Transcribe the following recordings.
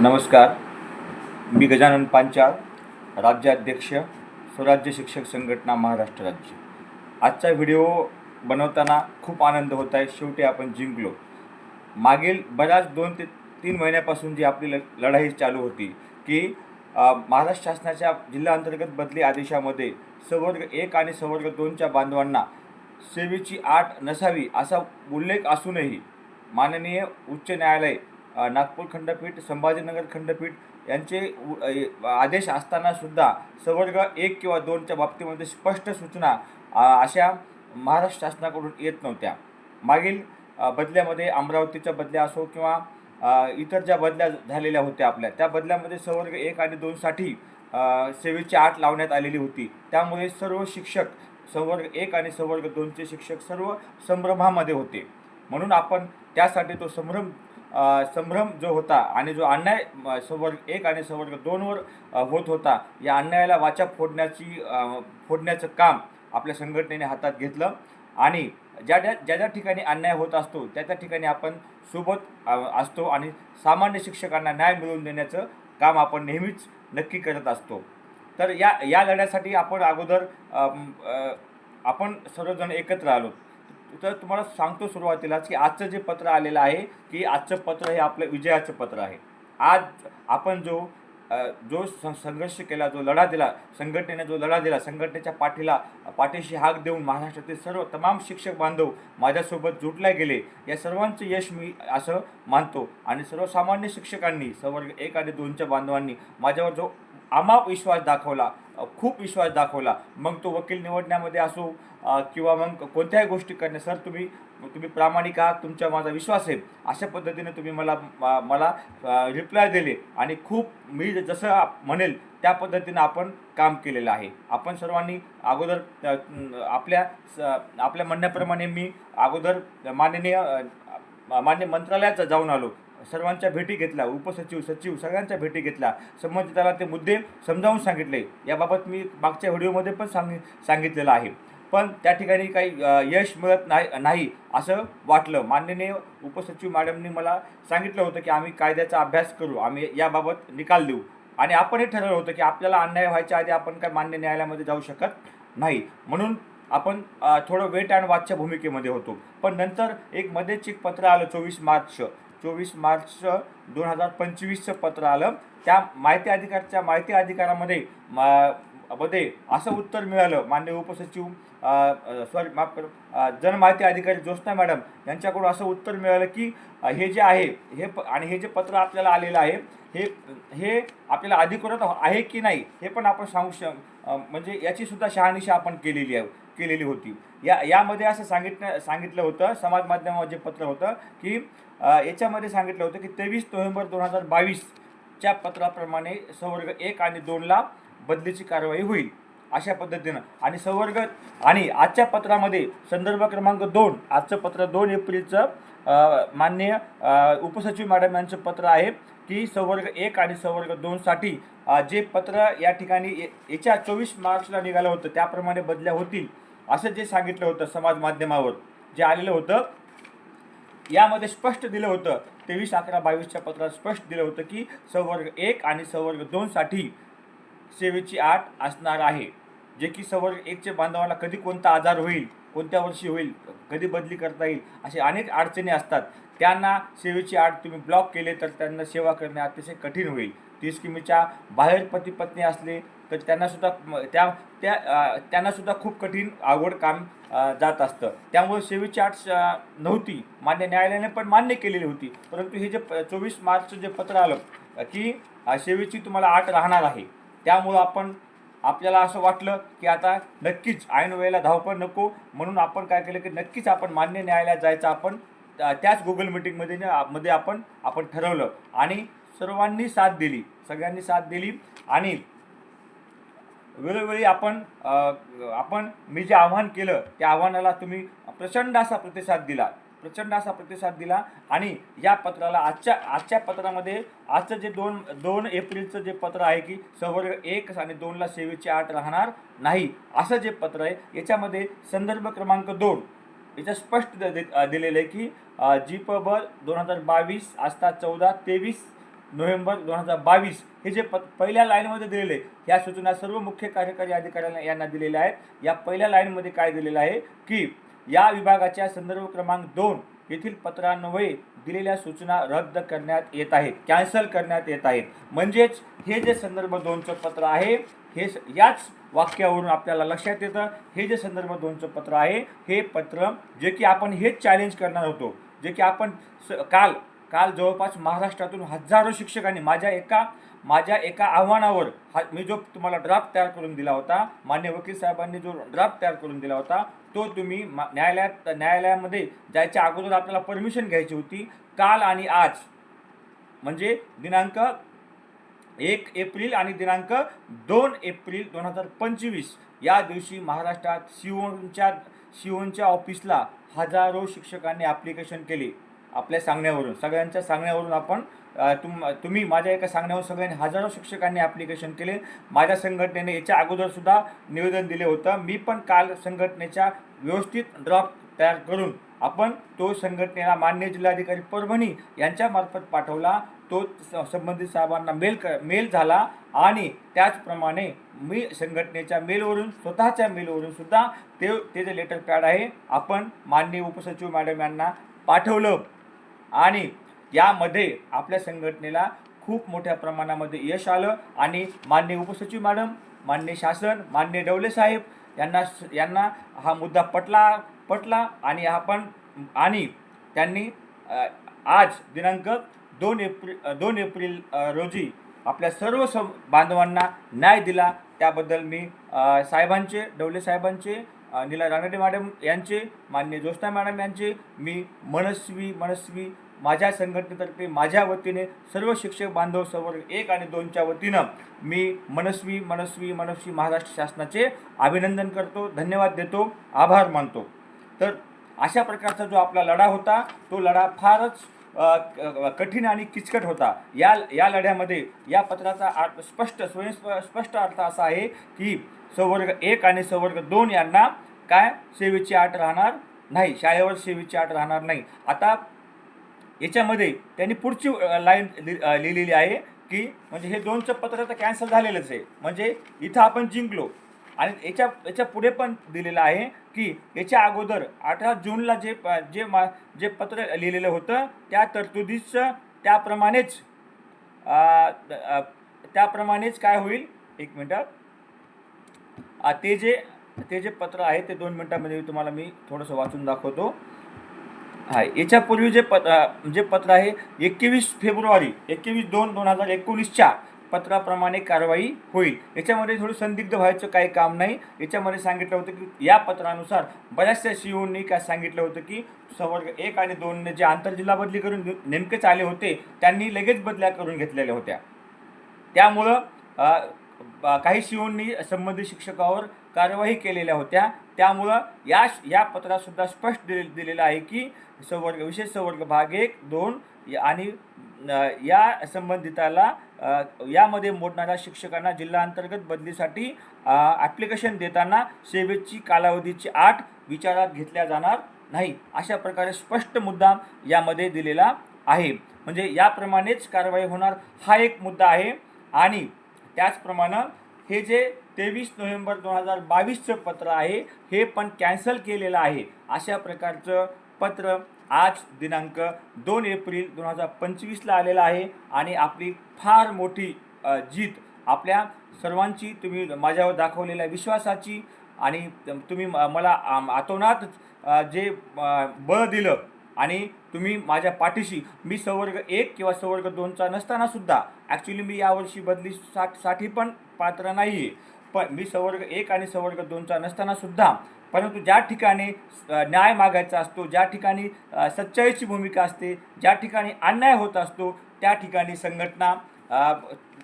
नमस्कार. मी गजानन पांचाळ राज्याध्यक्ष स्वराज्य शिक्षक संघटना महाराष्ट्र राज्य. आजचा व्हिडिओ बनवताना खूप आनंद होत आहे. शेवटी आपण जिंकलो. मागील बऱ्याच दोन ते तीन महिन्यापासून जी आपली ल लढाई चालू होती की महाराष्ट्र शासनाच्या जिल्हा अंतर्गत बदली आदेशामध्ये सवर्ग एक आणि सवर्ग दोनच्या बांधवांना सेवेची आठ नसावी असा उल्लेख असूनही माननीय उच्च न्यायालय नागपूर खंडपीठ संभाजीनगर खंडपीठ यांचे आदेश असताना सुद्धा सवर्ग एक किंवा दोनच्या बाबतीमध्ये स्पष्ट सूचना अशा महाराष्ट्र शासनाकडून येत नव्हत्या. मागील बदल्यामध्ये अमरावतीच्या बदल्या असो किंवा इतर ज्या बदल्या झालेल्या होत्या आपल्या त्या बदल्यामध्ये सवर्ग एक आणि दोनसाठी सेवेची आठ लावण्यात आलेली होती. त्यामुळे सर्व शिक्षक संवर्ग एक आणि संवर्ग दोनचे शिक्षक सर्व संभ्रमामध्ये होते. म्हणून आपण त्यासाठी तो संभ्रम संभ्रम जो होता आणि जो अन्याय अ, संवर्ग एक आणि संवर्ग दोनवर होत होता या अन्यायाला वाचा फोडण्याची फोडण्याचं काम आपल्या संघटनेने हातात घेतलं. आणि ज्या ज्या ज्या ज्या ठिकाणी अन्याय होत असतो त्या त्या ठिकाणी आपण सोबत असतो आणि सामान्य शिक्षकांना न्याय मिळवून देण्याचं काम आपण नेहमीच नक्की करत असतो. तर या या लढ्यासाठी आपण अगोदर आपण सर्वजण एकत्र आलो. तर तुम्हाला सांगतो सुरुवातीलाच की आजचं जे पत्र आलेलं आहे की आजचं पत्र हे आपलं विजयाचं पत्र आहे. आज आपण जो जो संघर्ष केला जो लढा दिला संघटनेने जो लढा दिला संघटनेच्या पाठीला पाठीशी हाक देऊन महाराष्ट्रातील सर्व तमाम शिक्षक बांधव माझ्यासोबत जुटले गेले या सर्वांचं यश मी असं मानतो. आणि सर्वसामान्य शिक्षकांनी संवर्ग एक आणि दोनच्या बांधवांनी माझ्यावर जो अमाप विश्वास दाखवला खूप विश्वास दाखवला. मग तो वकील निवडण्यामध्ये असो किंवा मग कोणत्याही गोष्टी करणे सर तुम्ही तुम्ही प्रामाणिक आहात तुमच्या माझा विश्वास आहे. अशा पद्धतीने तुम्ही मला मला रिप्लाय दिले आणि खूप मी जसं म्हणेल त्या पद्धतीनं आपण काम केलेलं आहे. आपण सर्वांनी अगोदर आपल्या स- आपल्या म्हणण्याप्रमाणे मी अगोदर माननीय मान्य मंत्रालयात जाऊन आलो. सर्वांच्या भेटी घेतल्या उपसचिव सचिव सगळ्यांच्या भेटी घेतल्या. संबंधिताला ते मुद्दे समजावून सांगितले. याबाबत मी मागच्या व्हिडिओमध्ये पण सांग सांगितलेलं आहे. पण त्या ठिकाणी काही यश मिळत नाही नाही असं वाटलं. माननीय उपसचिव मॅडमनी मला सांगितलं होतं की आम्ही कायद्याचा अभ्यास करू. आम्ही याबाबत निकाल देऊ. आणि आपण हे ठरवलं होतं की आपल्याला अन्याय व्हायच्या आधी आपण काय मान्य न्यायालयामध्ये जाऊ शकत नाही. म्हणून आपण थोडं वेट अँड वाचच्या भूमिकेमध्ये होतो. पण नंतर एक मध्येच एक पत्र आलं चोवीस मार्च. चोवीस मार्च दोन हजार पंचवीसचं पत्र आलं. त्या माहिती अधिकारच्या माहिती अधिकारामध्ये मध्ये असं उत्तर मिळालं. मान्य उपसचिव सॉरी माफ कर जनमाहिती अधिकारी ज्योत्स्ना मॅडम यांच्याकडून असं उत्तर मिळालं की हे जे आहे हे प आणि हे जे पत्र आपल्याला आलेलं आहे हे हे आपल्याला अधिकृत आहे की नाही हे पण आपण सांगू श म्हणजे याची सुद्धा शहानिशा आपण केलेली आहे केलेली होती. या यामध्ये असं सांगितलं सांगितलं होतं समाज माध्यमावर जे पत्र होतं की याच्यामध्ये सांगितलं होतं की तेवीस नोव्हेंबर दोन हजार बावीसच्या पत्राप्रमाणे संवर्ग एक आणि दोनला बदलीची कारवाई होईल अशा पद्धतीनं. आणि संवर्ग आणि आजच्या पत्रामध्ये संदर्भ क्रमांक दोन आजचं पत्र दोन एप्रिलचं मान्य माननीय उपसचिव मॅडम यांचं पत्र आहे की संवर्ग एक आणि संवर्ग दोनसाठी जे पत्र या ठिकाणी याच्या चोवीस मार्चला निघालं होतं त्याप्रमाणे बदल्या होतील असं जे सांगितलं होतं समाज माध्यमावर जे आलेलं होतं. यामध्ये स्पष्ट दिलं होतं. तेवीस अकरा बावीसच्या पत्रात स्पष्ट दिलं होतं की संवर्ग एक आणि संवर्ग दोनसाठी सेवेची आठ असणार आहे. जे की संवर्ग एकचे बांधवाला कधी कोणता आजार होईल कोणत्या वर्षी होईल कधी बदली करता येईल असे अनेक अडचणी असतात. त्यांना सेवेची आठ तुम्ही ब्लॉक केले तर त्यांना सेवा करणे अतिशय कठीण होईल. तीस किमीच्या बाहेर पती पत्नी असले तर त्यांनासुद्धा त्या त्या त्यांनासुद्धा खूप कठीण आवड काम जात असतं. त्यामुळे सेवेची आठ नव्हती. मान्य न्यायालयाने पण मान्य केलेली होती. परंतु हे जे चोवीस मार्चचं जे पत्र आलं की सेवेची तुम्हाला आठ राहणार आहे. त्यामुळं आपण आपल्याला असं वाटलं की आता नक्कीच ऐन वेळेला धावपळ नको. म्हणून आपण काय केलं की नक्कीच आपण मान्य न्यायालयात जायचं आपण त्याच गुगल मीटिंगमध्ये मध्ये आपण आपण ठरवलं. आणि सर्वांनी साथ दिली. सगळ्यांनी साथ दिली. आणि वेळोवेळी आपण आपण मी जे आव्हान केलं त्या आव्हानाला तुम्ही प्रचंड असा प्रतिसाद दिला. प्रचंड असा प्रतिसाद दिला आणि या पत्राला आजच्या आजच्या पत्रामध्ये आजचं जे दोन दोन एप्रिलचं जे पत्र आहे की सवर्ग एक आणि दोनला सेवेची आठ राहणार नाही असं जे पत्र आहे याच्यामध्ये संदर्भ क्रमांक दोन याच्यात स्पष्ट दे- दिलेलं आहे की जी प दोन हजार बावीस आस्था चौदा तेवीस नोव्हेंबर दोन हजार बावीस हे जे प पहिल्या लाईनमध्ये दिलेले ह्या सूचना सर्व मुख्य कार्यकारी अधिकाऱ्यांना यांना दिलेल्या आहेत. या पहिल्या लाईनमध्ये काय दिलेलं आहे? की या विभागाच्या संदर्भ क्रमांक दोन येथील पत्रान्वये दिलेल्या सूचना रद्द करण्यात येत आहेत. कॅन्सल करण्यात येत आहेत. म्हणजेच हे जे संदर्भ दोनचं पत्र आहे हे स- याच वाक्यावरून आपल्याला लक्षात येतं. हे जे संदर्भ दोनचं पत्र आहे हे पत्र जे की आपण हेच चॅलेंज करणार होतो. जे की आपण स काल काल जवळपास महाराष्ट्रातून हजारो शिक्षकांनी माझ्या एका माझ्या एका आव्हानावर हा मी जो तुम्हाला ड्राफ्ट तयार करून दिला होता मान्य वकील साहेबांनी जो ड्राफ्ट तयार करून दिला होता तो तुम्ही मा न्यायालयात न्यायालयामध्ये जायच्या अगोदर आपल्याला परमिशन घ्यायची होती. काल आणि आज म्हणजे दिनांक एक एप्रिल आणि दिनांक दोन एप्रिल दोन हजार पंचवीस या दिवशी महाराष्ट्रात शिवणच्या शिवणच्या ऑफिसला हजारो शिक्षकांनी ॲप्लिकेशन केले. आपल्या सांगण्यावरून सगळ्यांच्या सांगण्यावरून आपण तुम तुम्ही माझ्या एका सांगण्यावर सगळ्यांनी हजारो शिक्षकांनी ॲप्लिकेशन केले. माझ्या संघटनेने याच्या अगोदरसुद्धा निवेदन दिले होतं. मी पण काल संघटनेच्या व्यवस्थित ड्राफ्ट तयार करून आपण तो संघटनेला मान्य जिल्हाधिकारी परभणी यांच्यामार्फत पाठवला. तो स- संबंधित साहेबांना मेल क मेल झाला आणि त्याचप्रमाणे मी संघटनेच्या मेलवरून स्वतःच्या मेलवरून सुद्धा ते ते जे लेटर पॅड आहे आपण माननीय उपसचिव मॅडम यांना पाठवलं. आणि यामध्ये आपल्या संघटनेला खूप मोठ्या प्रमाणामध्ये यश आलं. आणि माननीय उपसचिव मॅडम मान्य शासन माननीय डवले साहेब यांना यांना हा मुद्दा पटला पटला आणि आपण आणि त्यांनी आज दिनांक दोन एप्रिल दोन एप्रिल रोजी आपल्या सर्व स बांधवांना न्याय दिला. त्याबद्दल मी साहेबांचे डवले साहेबांचे नीला रानडे मॅडम यांचे मान्य ज्योत्स्ना मॅडम यांचे मी मनस्वी मनस्वी माझ्या संघटनेतर्फे माझ्या वतीने सर्व शिक्षक बांधव संवर्ग एक आणि दोनच्या वतीनं मी मनस्वी मनस्वी मनस्वी महाराष्ट्र शासनाचे अभिनंदन करतो धन्यवाद देतो आभार मानतो. तर अशा प्रकारचा जो आपला लढा होता तो लढा फारच कठीण आणि किचकट होता. या या लढ्यामध्ये या पत्राचा अर्थ स्पष्ट स्वयंस्प स्पष्ट अर्थ असा आहे की संवर्ग एक आणि संवर्ग दोन यांना काय सेवेची आट राहणार नाही शाळेवर सेवेची आट राहणार नाही. आता याच्यामध्ये त्यांनी पुढची लाईन लिहिलेली आहे की म्हणजे हे दोनचं पत्र तर कॅन्सल झालेलंच आहे. म्हणजे इथं आपण जिंकलो. आणि याच्या याच्यापुढे पण दिलेलं आहे की याच्या अगोदर अठरा जूनला जे जे मा जे पत्र लिहिलेलं होतं त्या तरतुदीचं त्याप्रमाणेच त्याप्रमाणेच काय होईल? एक मिनटं. ते जे ते जे पत्र आहे ते दोन मिनटामध्ये तुम्हाला मी थोडंसं वाचून दाखवतो. हा याच्यापूर्वी जे पत जे पत्र आहे एकवीस फेब्रुवारी एकवीस दोन दोन हजार एकोणीसच्या पत्राप्रमाणे कारवाई होईल. याच्यामध्ये थोडं संदिग्ध व्हायचं काही काम नाही. याच्यामध्ये सांगितलं होतं की या पत्रानुसार बऱ्याचशा सीओनी काय सांगितलं होतं की संवर्ग एक आणि दोनने जे आंतरजिल्हा बदली करून नेमकेच आले होते त्यांनी लगेच बदल्या करून घेतलेल्या होत्या. त्यामुळं काही शिवोंनी संबंधित शिक्षकावर कारवाई केलेल्या होत्या. त्यामुळं या या पत्रातसुद्धा स्पष्ट दिले दिलेलं आहे की संवर्ग विशेष संवर्ग भाग एक दोन आणि या संबंधिताला यामध्ये मोडणाऱ्या शिक्षकांना जिल्हा अंतर्गत बदलीसाठी ॲप्लिकेशन देताना सेवेची कालावधीची आठ विचारात घेतल्या जाणार नाही अशा प्रकारे स्पष्ट मुद्दा यामध्ये दिलेला आहे. म्हणजे याप्रमाणेच कारवाई होणार हा एक मुद्दा आहे. आणि त्याचप्रमाणे हे जे तेवीस नोव्हेंबर दोन हजार बावीसचं पत्र आहे हे पण कॅन्सल केलेलं आहे. अशा प्रकारचं पत्र आज दिनांक दोन एप्रिल दोन हजार पंचवीसला आलेला आहे आणि आपली फार मोठी जीत आपल्या सर्वांची तुम्ही माझ्यावर दाखवलेल्या विश्वासाची आणि तुम्ही म- मला आतोनात जे बळ दिलं आणि तुम्ही माझ्या पाठीशी मी संवर्ग एक किंवा संवर्ग दोनचा नसताना सुद्धा ॲक्च्युली मी यावर्षी बदली सा साठी पण पात्र नाही आहे पण मी संवर्ग एक आणि संवर्ग दोनचा नसताना सुद्धा परंतु ज्या ठिकाणी न्याय मागायचा असतो ज्या ठिकाणी सच्चाईची भूमिका असते ज्या ठिकाणी अन्याय होत असतो त्या ठिकाणी संघटना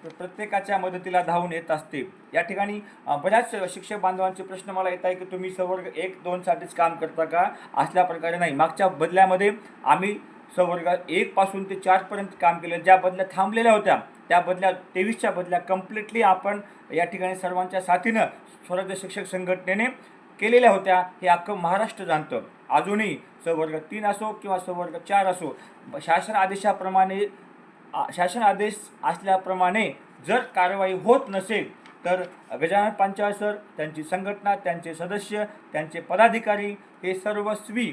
प्रत्येकाच्या मदतीला धावून येत असते. या ठिकाणी बऱ्याच शिक्षक बांधवांचे प्रश्न मला येत आहे की तुम्ही संवर्ग एक दोनसाठीच काम करता का? असल्या प्रकारे नाही. मागच्या बदल्यामध्ये आम्ही सवर्ग एकपासून ते चारपर्यंत काम केलं. ज्या बदल्या थांबलेल्या होत्या त्या बदल्या तेवीसच्या बदल्या कम्प्लिटली आपण या ठिकाणी सर्वांच्या साथीनं स्वराज्य शिक्षक संघटनेने केलेल्या होत्या हे अख्खं महाराष्ट्र जाणतं. अजूनही संवर्ग तीन असो किंवा संवर्ग चार असो शासन आदेशाप्रमाणे आ- शासन आदेश असल्याप्रमाणे जर कारवाई होत नसेल तर गजानन पांचाळ सर त्यांची संघटना त्यांचे सदस्य त्यांचे पदाधिकारी हे सर्वस्वी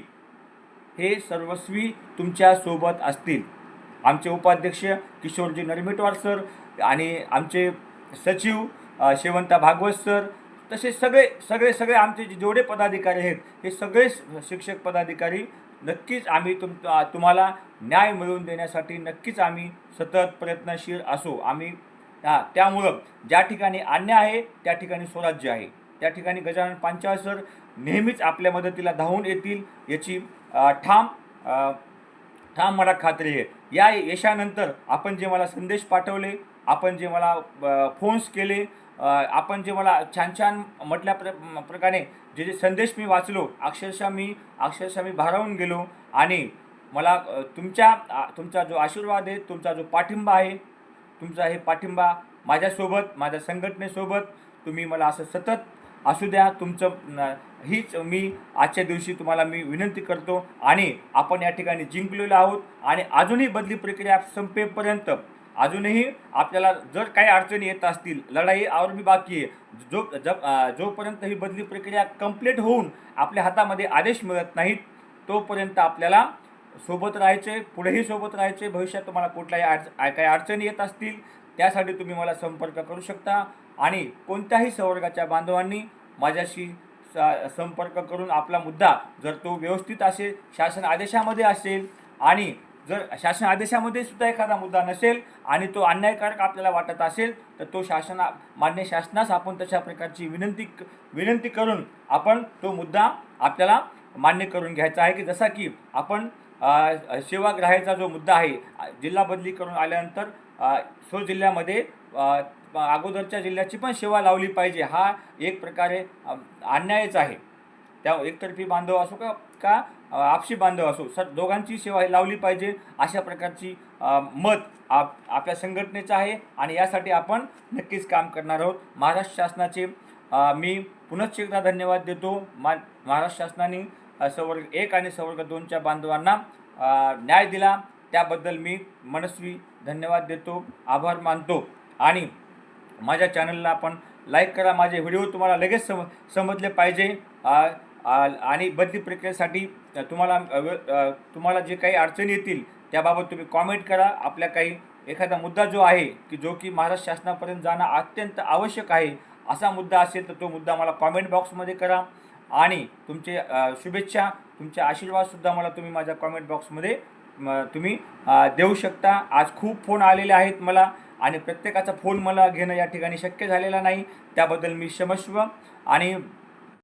हे सर्वस्वी तुमच्यासोबत असतील. आमचे उपाध्यक्ष किशोरजी नरमिटवार सर आणि आमचे सचिव शेवंता भागवत सर तसे सगळे सगळे सगळे आमचे जे जेवढे पदाधिकारी आहेत हे सगळे शिक्षक पदाधिकारी नक्कीच आम्ही तुम तुम्हाला न्याय मिळवून देण्यासाठी नक्कीच आम्ही सतत प्रयत्नशील असू. आम्ही त्यामुळं ज्या ठिकाणी अन्याय आहे त्या ठिकाणी स्वराज्य आहे. त्या ठिकाणी गजानन पांचाळ सर नेहमीच आपल्या मदतीला धावून येतील याची ठाम ठाम मला खात्री आहे. या यशानंतर आपण जे मला संदेश पाठवले आपण जे मला फोन्स केले आपण जे मला छान छान म्हटल्या प्र प्रकारे जे जे संदेश मी वाचलो अक्षरशः मी अक्षरशः मी भारावून गेलो आणि मला तुमच्या तुमचा जो आशीर्वाद आहे तुमचा जो पाठिंबा आहे तुमचा हे पाठिंबा माझ्यासोबत माझ्या संघटनेसोबत तुम्ही मला असं सतत असू द्या तुमचं हीच मी आजच्या दिवशी तुम्हाला मी विनंती करतो आणि आपण या ठिकाणी जिंकलेलो आहोत आणि अजूनही बदली प्रक्रिया संपेपर्यंत अजूनही आपल्याला जर काही अडचणी येत असतील लढाई आवरणी बाकी आहे जो जब जोपर्यंत ही बदली प्रक्रिया कंप्लीट होऊन आपल्या हातामध्ये आदेश मिळत नाहीत तोपर्यंत आपल्याला सोबत राहायचे पुढेही सोबत राहायचे भविष्यात तुम्हाला कुठल्याही अडच काही अडचणी येत असतील त्यासाठी तुम्ही मला संपर्क करू शकता. आणि कोणत्याही संवर्गाच्या बांधवांनी माझ्याशी स- संपर्क करून आपला मुद्दा जर तो व्यवस्थित असेल शासन आदेशामध्ये असेल आणि जर शासन आदेशामध्ये सुद्धा एखादा मुद्दा नसेल आणि तो अन्यायकारक आपल्याला वाटत असेल तर तो शासना मान्य शासनास आपण तशा प्रकारची विनंती क- विनंती करून आपण तो मुद्दा आपल्याला मान्य करून घ्यायचा आहे की जसा की आपण अ, सेवाग्राहाचा जो मुद्दा आहे जिल्हा बदली करून आल्यानंतर सो जिल्ह्यामध्ये अगोदरच्या जिल्ह्याची पण सेवा लावली पाहिजे. हा एक प्रकारे अन्यायच आहे. त्या एकतर्फी बांधव असो का का आपशी आपसी बांधव असो सर दोघांची सेवा लावली पाहिजे अशा प्रकारची मत आप आपल्या संघटनेचं आहे आणि यासाठी आपण नक्कीच काम करणार आहोत. महाराष्ट्र शासनाचे मी पुनश्च एकदा धन्यवाद देतो. मा महाराष्ट्र शासनाने सवर्ग संवर्ग एक आणि संवर्ग दोनच्या बांधवांना न्याय दिला. त्याबद्दल मी मनस्वी धन्यवाद देतो. आभार मानतो. आणि माझ्या चॅनलला आपण लाईक करा. माझे व्हिडिओ तुम्हाला लगेच सम समजले पाहिजे. आणि बदली प्रक्रियेसाठी तुम्हाला वे- तुम्हाला जे काही अडचणी येतील त्याबाबत तुम्ही कॉमेंट करा. आपल्या काही एखादा मुद्दा जो आहे की जो की महाराष्ट्र शासनापर्यंत जाणं अत्यंत आवश्यक आहे असा मुद्दा असेल तर तो मुद्दा मला कॉमेंट बॉक्समध्ये करा. आणि तुमचे शुभेच्छा तुमचे आशीर्वादसुद्धा मला तुम्ही माझ्या कॉमेंट बॉक्समध्ये तुम्ही देऊ शकता. आज खूप फोन आलेले आहेत मला आणि प्रत्येकाचा फोन मला घेणं या ठिकाणी शक्य झालेला नाही. त्याबद्दल मी क्षमस्व. आणि